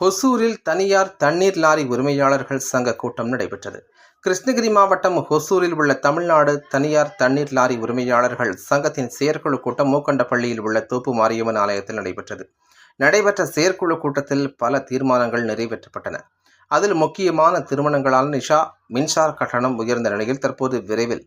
ஹொசூரில் தனியார் தண்ணீர் லாரி உரிமையாளர்கள் சங்க கூட்டம் நடைபெற்றது. கிருஷ்ணகிரி மாவட்டம் ஹொசூரில் உள்ள தமிழ்நாடு தனியார் தண்ணீர் லாரி உரிமையாளர்கள் சங்கத்தின் செயற்குழு கூட்டம் மூக்கண்டப்பள்ளியில் உள்ள தோப்பு மாரியம்மன் ஆலயத்தில் நடைபெற்றது. நடைபெற்ற செயற்குழு கூட்டத்தில் பல தீர்மானங்கள் நிறைவேற்றப்பட்டன. அதில் முக்கியமான திருமணங்களால் நிஷா மின்சார கட்டணம் உயர்ந்த நிலையில் தற்போது விரைவில்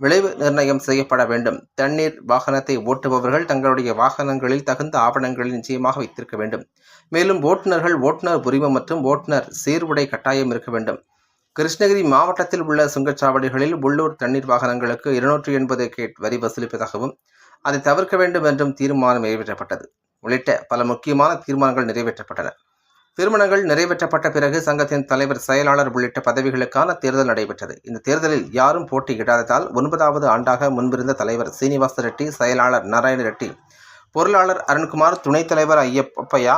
விளைவு நிர்ணயம் செய்யப்பட வேண்டும். தண்ணீர் வாகனத்தை ஓட்டுபவர்கள் தங்களுடைய வாகனங்களில் தகுந்த ஆவணங்களை நிச்சயமாக வைத்திருக்க வேண்டும். மேலும் ஓட்டுநர்கள் ஓட்டுநர் உரிமம் மற்றும் ஓட்டுநர் சீர்வுடை கட்டாயம் இருக்க வேண்டும். கிருஷ்ணகிரி மாவட்டத்தில் உள்ள சுங்கச்சாவடிகளில் உள்ளூர் தண்ணீர் வாகனங்களுக்கு இருநூற்றி எண்பது கேட் வரி வசூலிப்பதாகவும் அதை தவிர்க்க வேண்டும் என்றும் தீர்மானம் நிறைவேற்றப்பட்டது. உள்ளிட்ட பல முக்கியமான தீர்மானங்கள் நிறைவேற்றப்பட்டன. திருமணங்கள் நிறைவேற்றப்பட்ட பிறகு சங்கத்தின் தலைவர் செயலாளர் உள்ளிட்ட பதவிகளுக்கான தேர்தல் நடைபெற்றது. இந்த தேர்தலில் யாரும் போட்டியிடாததால் ஒன்பதாவது ஆண்டாக முன்பிருந்த தலைவர் சீனிவாச ரெட்டி செயலாளர் நாராயண ரெட்டி பொருளாளர் அருண்குமார் துணைத் தலைவர் ஐயப்பையா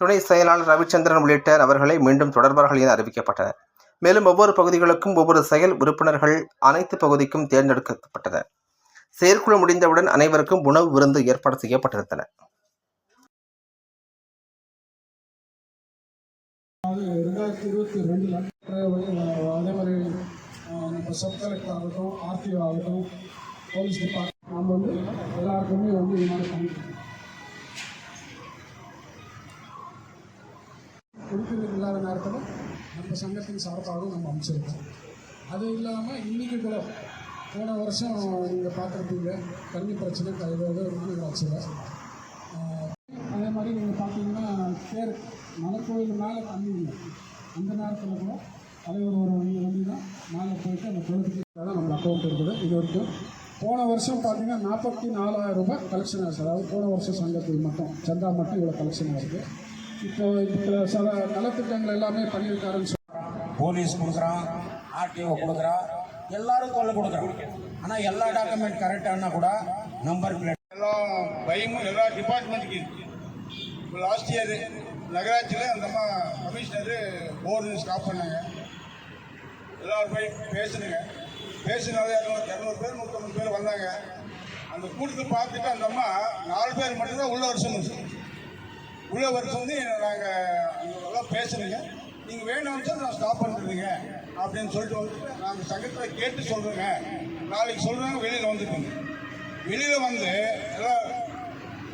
துணை செயலாளர் ரவிச்சந்திரன் உள்ளிட்ட நபர்களை மீண்டும் தொடர்பார்கள் என அறிவிக்கப்பட்டனர். மேலும் ஒவ்வொரு பகுதிகளுக்கும் ஒவ்வொரு செயல் உறுப்பினர்கள் அனைத்து பகுதிக்கும் தேர்ந்தெடுக்கப்பட்டனர். செயற்குழு முடிந்தவுடன் அனைவருக்கும் உணவு விருந்து ஏற்பாடு செய்யப்பட்டிருந்தன. ரெண்டாயிரத்தி இருபத்தி ரெண்டில் அதே மாதிரி நம்ம சப் கலெக்டர் ஆகட்டும் ஆர்டிஓ ஆகட்டும் போலீஸ் டிபார்ட்மெண்ட் நம்ம வந்து எல்லாருக்குமே வந்து இது மாதிரி பண்ணிக்கிறோம் குடிக்கிறது இல்லாத நேரத்தில் நம்ம சங்கத்தின் சார்பாகவும் நம்ம அமைச்சிருக்கோம் அது இல்லாமல் இன்றைக்கி கூட போன வருஷம் நீங்கள் பார்த்துருப்பீங்க தண்ணி பிரச்சனை கைது ஆச்சுல அதே மாதிரி நீங்கள் பார்த்தீங்கன்னா தேர் மலைக்கோயில் மேலே தண்ணி அந்த நேரத்தில் கூட தலைவர் ஒரு வண்டி வண்டி தான் மேலே போயிட்டு அந்த குளத்துக்கு தான் நம்ம அக்கௌண்ட் இருக்குது. இது வரைக்கும் போன வருஷம் பார்த்தீங்கன்னா நாற்பத்தி நாலாயிரம் ரூபாய் கலெக்ஷன் ஆச்சு. அதாவது போன வருஷம் சங்கத்தில் மட்டும் சந்தா மட்டும் இவ்வளோ கலெக்ஷன் ஆகுது இப்போ இப்போ சில நலத்திட்டங்கள் எல்லாமே பண்ணியிருக்காருன்னு சொல்லி போலீஸ் கொடுக்குறான் ஆர்டிஓ கொடுக்குறான் எல்லாரும் கொள்ள கொடுக்குறான். ஆனால் எல்லா டாக்குமெண்ட் கரெக்டானா கூட நம்பர் பிளேட் எல்லா பயமும் எல்லா டிபார்ட்மெண்ட்டுக்கு இருக்கு. இப்போ லாஸ்ட் இயர் நகராட்சியில் அந்த அம்மா கமிஷனரு போர்டு ஸ்டாப் பண்ணாங்க. எல்லாரும் போய் பேசுனுங்க. பேசினாலே இரநூறு பேர் நூற்றம்பது பேர் வந்தாங்க. அந்த கூட்டத்தை பார்த்துட்டு அந்த அம்மா நாலு பேர் மட்டும்தான் உள்ள வருஷம் உள்ள வருஷம் வந்து நாங்கள் எல்லாம் பேசுனுங்க நீங்கள் வேணும்னு சொல்லி நான் ஸ்டாப் பண்ணிருந்தீங்க அப்படின்னு சொல்லிட்டு வந்துட்டு நாங்கள் சங்கத்தில் கேட்டு சொல்கிறேங்க நாளைக்கு சொல்கிறாங்க வெளியில் வந்துட்டோங்க வெளியில் வந்து எல்லாம்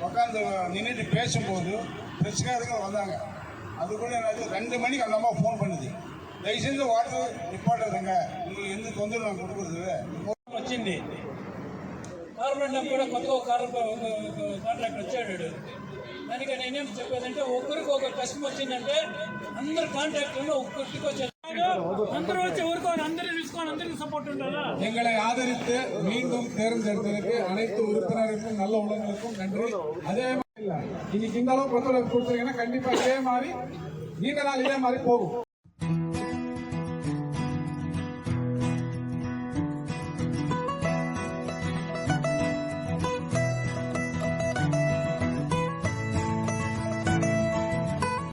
உட்காந்து நின்றுட்டு பேசும்போது பிரச்சனைகள் வந்தாங்க அதுக்குள்ள என்னாச்சு ரெண்டு மணிக்கு அந்த அம்மா ஃபோன் பண்ணுது தயவு செஞ்சு வாட்டர் நிப்பாட்டுறதுங்க உங்களுக்கு எந்த தொந்தரவு நான் கொடுக்குறது వచ్చింది గవర్నమెంట్ కూడా కొత్త కాంట్రాక్ట్ వచ్చాడు దానికి నేనేం చెప్పేదంటే ఒక్కరికి ఒక కష్టం వచ్చిందంటే అందరు కాంట్రాక్టర్లు ఒక్కరికి వచ్చారు எங்களை ஆதரித்து மீண்டும் தேர்ந்தெடுத்ததற்கு அனைத்து உறுப்பினருக்கும் நல்ல உலகங்களுக்கும் நன்றி. அதே மாதிரி இன்னைக்கு இந்த அளவுக்கு ஒத்துழைப்பு கொடுத்துருக்கீங்கன்னா கண்டிப்பா இதே மாதிரி நீண்ட நாள் இதே மாதிரி போகும்.